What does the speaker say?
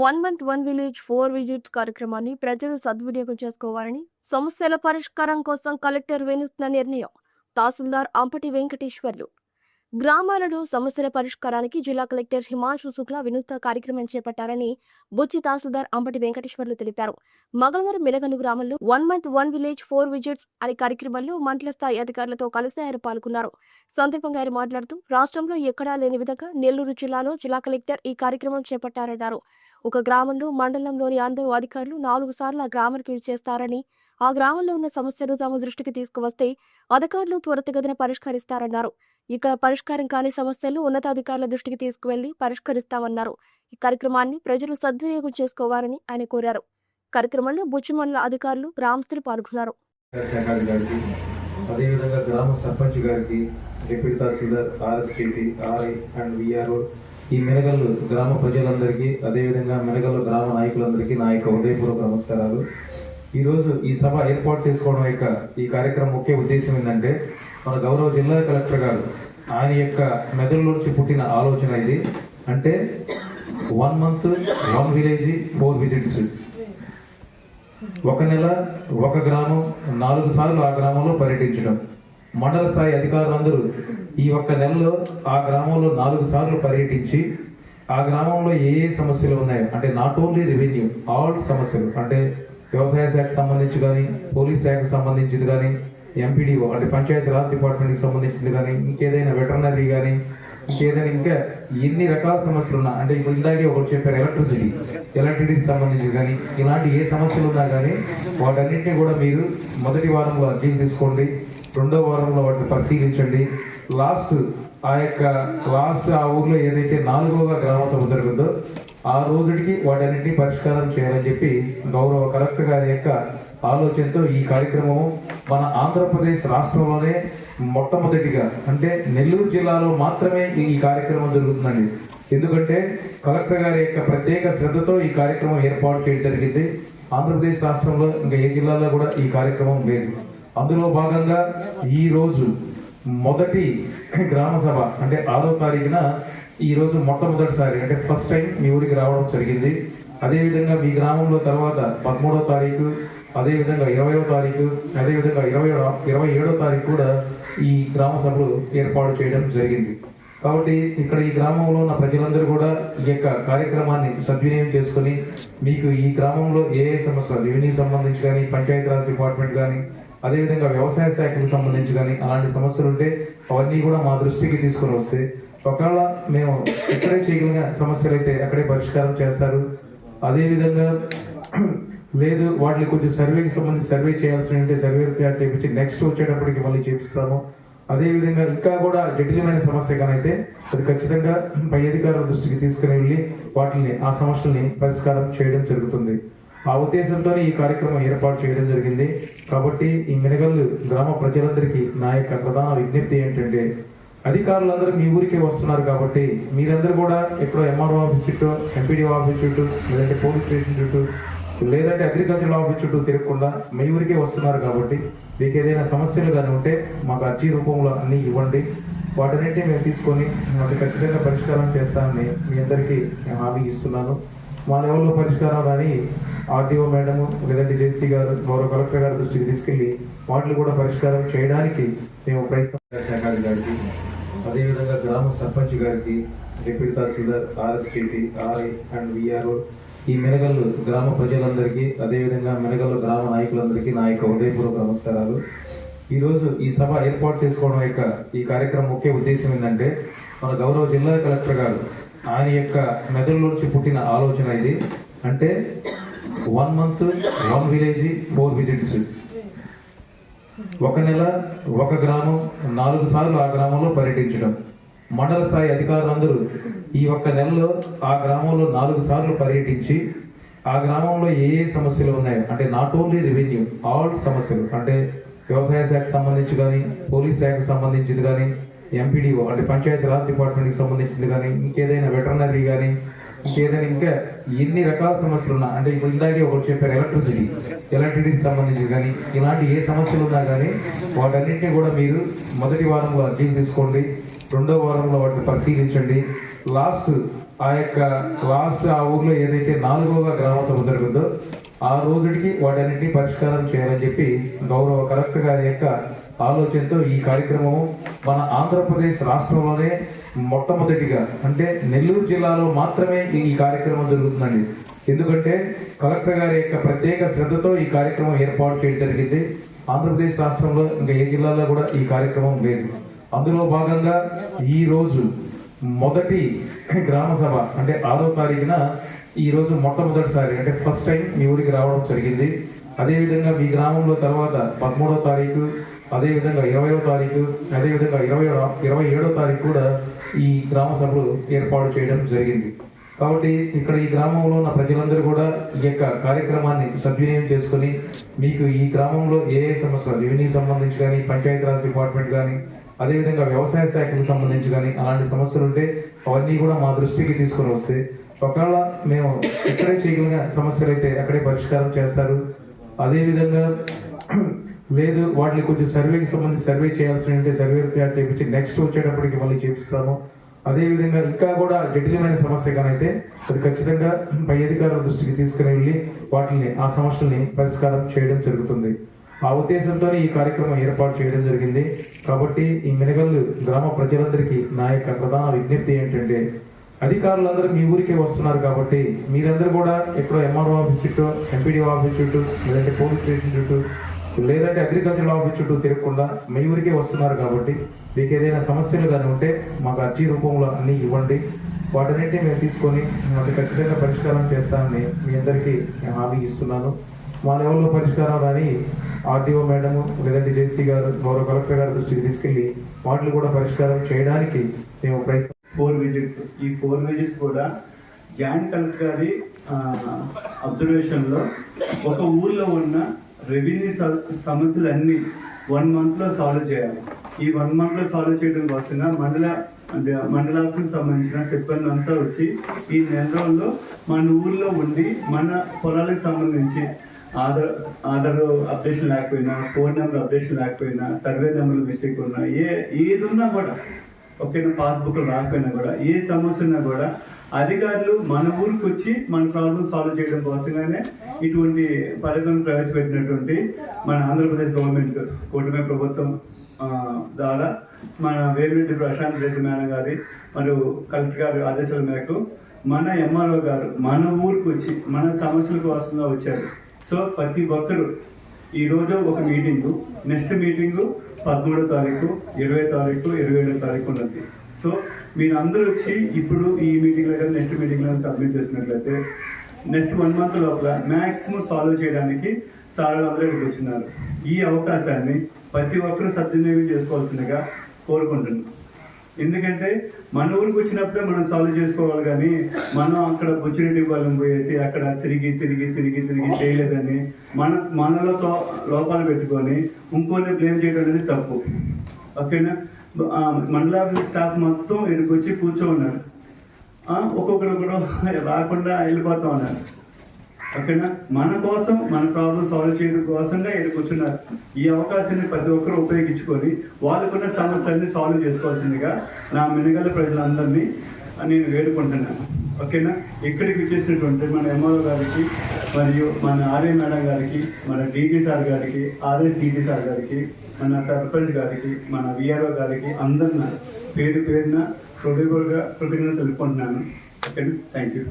One month one village four visits కార్యక్రమాన్ని ప్రజలు సద్వినియోగం చేసుకోవాలని సమస్యల పరిష్కారం కోసం కలెక్టర్ వినూత్న నిర్ణయం. తహసీల్దార్ అంపటి వెంకటేశ్వర్లు. గ్రామాలలో సమస్యల పరిష్కారానికి జిల్లా కలెక్టర్ హిమాంశు శుక్లా వినూత్న కార్యక్రమం చేపట్టారని బుచ్చి తహసీల్దార్ అంబటి వెంకటేశ్వర్లు తెలిపారు. మంగళవారం మెలగను గ్రామంలో one month one village four visits అనే కార్యక్రమంలో మండల స్థాయి అధికారులతో కలిసి ఆయన పాల్గొన్నారు. సందర్భంగా ఆయన మాట్లాడుతూ రాష్ట్రంలో ఎక్కడా లేని విధంగా నెల్లూరు జిల్లాలో జిల్లా కలెక్టర్ ఈ కార్యక్రమం చేపట్టారన్నారు. ఒక గ్రామంలో మండలంలోని అందరూ అధికారులు నాలుగు సార్లు ఆ గ్రామానికి చేస్తారని ఆ గ్రామంలో ఉన్న సమస్యలు తమ దృష్టికి తీసుకువస్తే అధికారులు త్వరితగతిన పరిష్కరిస్తారన్నారు. ఇక్కడ పరిష్కారం కాని సమస్యలు ఉన్నతాధికారుల దృష్టికి తీసుకువెళ్ళి పరిష్కరిస్తామన్నారు. ఈ కార్యక్రమాన్ని ప్రజలు సద్వినియోగం చేసుకోవాలని ఆయన కోరారు. కార్యక్రమంలో బుచ్చిమండల అధికారులు గ్రామస్తులు పాల్గొన్నారు. అదేవిధంగా గ్రామ సర్పంచ్ గారికి deputy tahsildar RSCT RI and VRO ఈ మెనగల్లు గ్రామ ప్రజలందరికీ అదేవిధంగా మెనగల్లు గ్రామ నాయకులందరికీ నా యొక్క హృదయపూర్వక నమస్కారాలు. ఈరోజు ఈ సభ ఏర్పాటు చేసుకోవడం యొక్క ఈ కార్యక్రమం ముఖ్య ఉద్దేశం ఏంటంటే మన గౌరవ జిల్లా కలెక్టర్ గారు ఆయన యొక్క మెదడులోంచి పుట్టిన ఆలోచన ఇది. అంటే one month one village four visits ఒక నెల ఒక గ్రామం నాలుగు సార్లు ఆ గ్రామంలో పర్యటించడం. మండల స్థాయి అధికారులందరూ ఈ ఒక్క నెలలో ఆ గ్రామంలో నాలుగు సార్లు పర్యటించి ఆ గ్రామంలో ఏ ఏ సమస్యలు ఉన్నాయో అంటే నాట్ ఓన్లీ రెవెన్యూ ఆల్ సమస్యలు అంటే వ్యవసాయ శాఖకు సంబంధించి కానీ పోలీస్ శాఖకు సంబంధించింది కానీ ఎంపీడీఓ అంటే పంచాయతీ రాజ్ డిపార్ట్మెంట్కి సంబంధించింది కానీ ఇంకేదైనా వెటర్నరీ కానీ ఇంకేదైనా ఇంకా ఎన్ని రకాల సమస్యలు ఉన్నా అంటే ఇప్పుడు ఇందాకే ఒకటి చెప్పారు ఎలక్ట్రిసిటీ ఎలక్ట్రిసిటీకి సంబంధించి కానీ ఇలాంటి ఏ సమస్యలు ఉన్నా కానీ వాటన్నింటినీ కూడా మీరు మొదటి వారంలో అర్జీలు తీసుకోండి రెండో వారంలో వాటిని పరిశీలించండి. లాస్ట్ ఆ యొక్క లాస్ట్ ఆ ఊర్లో ఏదైతే నాలుగవ గ్రామ సభ జరుగుతుందో ఆ రోజుకి వాటన్నిటిని పరిష్కారం చేయాలని చెప్పి గౌరవ కలెక్టర్ గారి యొక్క ఆలోచనతో ఈ కార్యక్రమం మన ఆంధ్రప్రదేశ్ రాష్ట్రంలోనే మొట్టమొదటిగా అంటే నెల్లూరు జిల్లాలో మాత్రమే ఈ కార్యక్రమం జరుగుతుందండి. ఎందుకంటే కలెక్టర్ గారి యొక్క ప్రత్యేక శ్రద్ధతో ఈ కార్యక్రమం ఏర్పాటు చేయడం జరిగింది. ఆంధ్రప్రదేశ్ రాష్ట్రంలో ఇంకా ఏ జిల్లాలో కూడా ఈ కార్యక్రమం లేదు. అందులో భాగంగా ఈ రోజు మొదటి గ్రామ సభ అంటే ఆరో తారీఖున ఈరోజు మొట్టమొదటిసారి అంటే ఫస్ట్ టైం మీ ఊరికి రావడం జరిగింది. అదేవిధంగా మీ గ్రామంలో తర్వాత పదమూడో తారీఖు అదేవిధంగా ఇరవయో తారీఖు అదేవిధంగా ఇరవై ఇరవై ఏడో తారీఖు కూడా ఈ గ్రామ సభలు ఏర్పాటు చేయడం జరిగింది. కాబట్టి ఇక్కడ ఈ గ్రామంలో ఉన్న ప్రజలందరూ కూడా ఈ యొక్క కార్యక్రమాన్ని సద్వినియోగం చేసుకొని మీకు ఈ గ్రామంలో ఏ ఏ సమస్యలు రెవెన్యూ సంబంధించి కానీ పంచాయతీరాజ్ డిపార్ట్మెంట్ కానీ అదేవిధంగా వ్యవసాయ శాఖకు సంబంధించి కానీ అలాంటి సమస్యలు ఉంటే అవన్నీ కూడా మా దృష్టికి తీసుకుని వస్తే ఒకవేళ మేము ఇక్కడే చేయగలిగిన సమస్యలు అయితే అక్కడే పరిష్కారం చేస్తారు. అదేవిధంగా లేదు వాటిని కొంచెం సర్వేకి సంబంధించి సర్వే చేయాల్సి ఉంటే సర్వే చేయించి నెక్స్ట్ వచ్చేటప్పటికి మళ్ళీ చేపిస్తాము. అదేవిధంగా ఇంకా కూడా జటిలమైన సమస్య కానైతే అది ఖచ్చితంగా పై అధికారుల దృష్టికి తీసుకుని వెళ్ళి వాటిని ఆ సమస్యల్ని పరిష్కారం చేయడం జరుగుతుంది. ఆ ఉద్దేశంతో ఈ కార్యక్రమం ఏర్పాటు చేయడం జరిగింది. కాబట్టి ఈ మినగల్లు గ్రామ ప్రజలందరికీ నా యొక్క ప్రధాన విజ్ఞప్తి ఏంటంటే అధికారులందరూ మీ ఊరికే వస్తున్నారు కాబట్టి మీరందరూ కూడా ఎక్కడో ఎంఆర్ఓ ఆఫీస్ చుట్టూ ఎంపీడీ ఆఫీస్ చుట్టూ లేదంటే పోలీస్ స్టేషన్ చుట్టూ లేదంటే అగ్రికల్చర్ ఆఫీస్ చుట్టూ తిరగకుండా మీ ఊరికే వస్తున్నారు కాబట్టి మీకు ఏదైనా సమస్యలు కానీ ఉంటే మాకు అర్జీ రూపంలో అన్ని ఇవ్వండి. వాటన్నింటినీ మేము తీసుకొని వాటి ఖచ్చితంగా పరిష్కారం చేస్తామని మీ అందరికీ నేను హామీ ఇస్తున్నాను. మా లెవెల్లో పరిష్కారం కానీ ఆర్డీఓ మేడము లేదంటే జేసీ గారు గౌరవ కలెక్టర్ గారి దృష్టికి తీసుకెళ్ళి వాటిని కూడా పరిష్కారం చేయడానికి మేము ప్రయత్నం శాఖ గారికి అదేవిధంగా గ్రామ సర్పంచ్ గారికి deputy tahsildar RSCT RI and VRO ఈ మెనగల్లు గ్రామ ప్రజలందరికీ అదేవిధంగా మెనగల్లు గ్రామ నాయకులందరికీ నా యొక్క హృదయపూర్వక నమస్కారాలు. ఈరోజు ఈ సభ ఏర్పాటు చేసుకోవడం యొక్క ఈ కార్యక్రమం ముఖ్య ఉద్దేశం ఏంటంటే మన గౌరవ జిల్లా కలెక్టర్ గారు ఆయన యొక్క మెదడులోంచి పుట్టిన ఆలోచన ఇది. అంటే one month one village four visits ఒక నెల ఒక గ్రామం నాలుగు సార్లు ఆ గ్రామంలో పర్యటించడం. మండల స్థాయి అధికారులందరూ ఈ ఒక్క నెలలో ఆ గ్రామంలో నాలుగు సార్లు పర్యటించి ఆ గ్రామంలో ఏ ఏ సమస్యలు ఉన్నాయో? అంటే నాట్ ఓన్లీ రెవెన్యూ ఆల్ సమస్యలు. అంటే వ్యవసాయ శాఖకు సంబంధించి కానీ పోలీస్ శాఖకు సంబంధించింది కానీ ఎంపీడీఓ అంటే పంచాయతీ రాజ్ డిపార్ట్మెంట్కి సంబంధించింది కానీ ఇంకేదైనా వెటర్నరీ కానీ ఇంకేదైనా ఇంకా ఎన్ని రకాల సమస్యలు ఉన్నా అంటే ఇప్పుడు ఇందాకే ఒకటి చెప్పారు ఎలక్ట్రిసిటీ ఎలక్ట్రిసిటీకి సంబంధించి కానీ ఇలాంటి ఏ సమస్యలు ఉన్నా కానీ వాటన్నింటినీ కూడా మీరు మొదటి వారంలో అర్జీలు తీసుకోండి. రెండో వారంలో వాటిని పరిశీలించండి. లాస్ట్ ఆ యొక్క లాస్ట్ ఆ ఊర్లో ఏదైతే నాలుగవ గ్రామ సభ జరుగుతుందో ఆ రోజుకి వాటన్నిటిని పరిష్కారం చేయాలని చెప్పి గౌరవ కలెక్టర్ గారి యొక్క ఆలోచనతో ఈ కార్యక్రమం మన ఆంధ్రప్రదేశ్ రాష్ట్రంలోనే మొట్టమొదటిగా అంటే నెల్లూరు జిల్లాలో మాత్రమే ఈ- ఈ కార్యక్రమం జరుగుతుందండి. ఎందుకంటే కలెక్టర్ గారి యొక్క ప్రత్యేక శ్రద్ధతో ఈ కార్యక్రమం ఏర్పాటు చేయడం జరిగింది. ఆంధ్రప్రదేశ్ రాష్ట్రంలో ఇంకా ఏ జిల్లాలో కూడా ఈ కార్యక్రమం లేదు. అందులో భాగంగా ఈరోజు మొదటి గ్రామ సభ అంటే ఆరో తారీఖున ఈరోజు మొట్టమొదటిసారి అంటే ఫస్ట్ టైం మీ ఊరికి రావడం జరిగింది. అదేవిధంగా మీ గ్రామంలో తర్వాత పదమూడో తారీఖు అదేవిధంగా ఇరవయో తారీఖు అదేవిధంగా ఇరవై ఇరవై ఏడో తారీఖు కూడా ఈ గ్రామ సభలు ఏర్పాటు చేయడం జరిగింది. కాబట్టి ఇక్కడ ఈ గ్రామంలో ఉన్న ప్రజలందరూ కూడా ఈ యొక్క కార్యక్రమాన్ని సద్వినియోగం చేసుకుని మీకు ఈ గ్రామంలో ఏ ఏ సమస్యలు రెవెన్యూ సంబంధించి కానీ పంచాయతీరాజ్ డిపార్ట్మెంట్ కానీ అదేవిధంగా వ్యవసాయ శాఖకు సంబంధించి కానీ అలాంటి సమస్యలు ఉంటే అవన్నీ కూడా మా దృష్టికి తీసుకొని వస్తే ఒకవేళ మేము ఇక్కడే చేయగలిగిన సమస్యలు అయితే అక్కడే పరిష్కారం చేస్తారు. అదేవిధంగా లేదు వాటిని కొంచెం సర్వేకి సంబంధించి సర్వే చేయాల్సి ఉంటే సర్వే చేయించి నెక్స్ట్ వచ్చేటప్పటికి మళ్ళీ చేపిస్తాము. అదేవిధంగా ఇంకా కూడా జటిలమైన సమస్య కానైతే అది ఖచ్చితంగా పై అధికారుల దృష్టికి తీసుకుని వెళ్ళి వాటిని ఆ సమస్యల్ని పరిష్కారం చేయడం జరుగుతుంది. ఆ ఉద్దేశంతో ఈ కార్యక్రమం ఏర్పాటు చేయడం జరిగింది. కాబట్టి ఈ మినగల్లు గ్రామ ప్రజలందరికీ నా యొక్క ప్రధాన విజ్ఞప్తి ఏంటంటే అధికారులందరూ మీ ఊరికే వస్తున్నారు కాబట్టి మీరందరూ కూడా ఎక్కడో ఎంఆర్ఓ ఆఫీస్ చుట్టూ ఎంపీడీ ఆఫీస్ చుట్టూ లేదంటే పోలీస్ స్టేషన్ చుట్టూ లేదంటే అగ్రికల్చర్ ఆఫీస్ చుట్టూ తిరగకుండా మీ ఊరికే వస్తున్నారు కాబట్టి మీకు ఏదైనా సమస్యలు కానీ ఉంటే మాకు అర్జీ రూపంలో అన్నీ ఇవ్వండి. వాటన్నింటినీ మేము తీసుకొని అది ఖచ్చితంగా పరిష్కారం చేస్తామని మీ అందరికీ నేను హామీ ఇస్తున్నాను. మా లెవెల్లో పరిష్కారం రాని ఆర్డీఓ మేడం లేదంటే జేసీ గారు గౌరవ కలెక్టర్ గారి దృష్టికి తీసుకెళ్ళి వాటిని కూడా పరిష్కారం చేయడానికి మేము ప్రయత్నం ఫోర్ విజిట్స్ ఈ ఫోర్ విజిట్స్ కూడా జాయింట్ కలెక్టర్ గారి అబ్జర్వేషన్లో ఒక ఊర్లో ఉన్న రెవెన్యూ సమస్యలన్నీ వన్ మంత్లో సాల్వ్ చేయాలి. ఈ వన్ మంత్లో సాల్వ్ చేయడం కోసంగా మండల అంటే మండలాలకు సంబంధించిన సిబ్బంది అంతా వచ్చి ఈ నెల రోజుల్లో మన ఊర్లో ఉండి మన పొలాలకు సంబంధించి ఆధార్ ఆధార్ అప్డేషన్ లేకపోయినా ఫోన్ నెంబర్ అప్డేషన్ లేకపోయినా సర్వే నెంబర్ మిస్టేక్ ఉన్నా ఏ ఏది ఉన్నా కూడా ఓకేనా పాస్బుక్లో రాకపోయినా కూడా ఏ సమస్య ఉన్నా కూడా అధికారులు మన ఊరికి వచ్చి మన ప్రాబ్లం సాల్వ్ చేయడం కోసంగానే ఇటువంటి పథకం ప్రవేశపెట్టినటువంటి మన ఆంధ్రప్రదేశ్ గవర్నమెంట్ కూటమి ప్రభుత్వం ద్వారా మన వేమిరెడ్డి ప్రశాంత్ రెడ్డి మేడం గారి మరియు కలెక్టర్ గారి ఆదేశాల మేరకు మన ఎంఆర్ఓ గారు మన ఊరికి వచ్చి మన సమస్యల కోసంగా వచ్చారు. సో ప్రతి ఒక్కరు ఈరోజు ఒక మీటింగు నెక్స్ట్ మీటింగ్ పదమూడో తారీఖు ఇరవై తారీఖు ఇరవై ఏడో తారీఖు ఉన్నది. సో మీరు అందరూ వచ్చి ఇప్పుడు ఈ మీటింగ్లో కానీ నెక్స్ట్ మీటింగ్లో సబ్మిట్ చేసినట్లయితే నెక్స్ట్ వన్ మంత్ లోపల మ్యాక్సిమం సాల్వ్ చేయడానికి సార్ అందరూ ఇక్కడికి వచ్చినారు. ఈ అవకాశాన్ని ప్రతి ఒక్కరూ సద్వినియోగం చేసుకోవాల్సిందిగా కోరుకుంటున్నాను. ఎందుకంటే మన ఊరికి వచ్చినప్పుడే మనం సాల్వ్ చేసుకోవాలి కానీ మనం అక్కడ బుచ్చిరెడ్డి వాళ్ళని పోయేసి అక్కడ తిరిగి తిరిగి తిరిగి తిరిగి చేయలేదని మన మనలో లోపాలు పెట్టుకొని ఇంకోని బ్లేమ్ చేయడం అనేది తప్పు. ఓకేనా? ఆ, స్టాఫ్ మొత్తం ఇక్కడికి వచ్చి కూర్చో ఉన్నారు ఒక్కొక్కరు రాకుండా వెళ్ళిపోతా ఉన్నారు. ఓకేనా మన కోసం మన ప్రాబ్లం సాల్వ్ చేయడం కోసంగా ఇక్కడ కూర్చున్నారు. ఈ అవకాశాన్ని ప్రతి ఒక్కరు ఉపయోగించుకొని వాళ్ళకున్న సమస్యల్ని సాల్వ్ చేసుకోవాల్సిందిగా నా మినగల ప్రజలందరినీ నేను వేడుకుంటున్నాను. ఓకేనా? ఇక్కడికి వచ్చేసినటువంటి మన ఎంఆర్ఓ గారికి మరియు మన ఆర్ఏ మేడం గారికి మన డీటీ సార్ గారికి ఆర్ఎస్ డీటీ సార్ గారికి మన సర్పంచ్ గారికి మన విఆర్ఓ గారికి అందరిన పేరు పేరున హృదయపూర్వక కృతజ్ఞతలు తెలుపుకుంటున్నాను. ఓకేనా? Thank you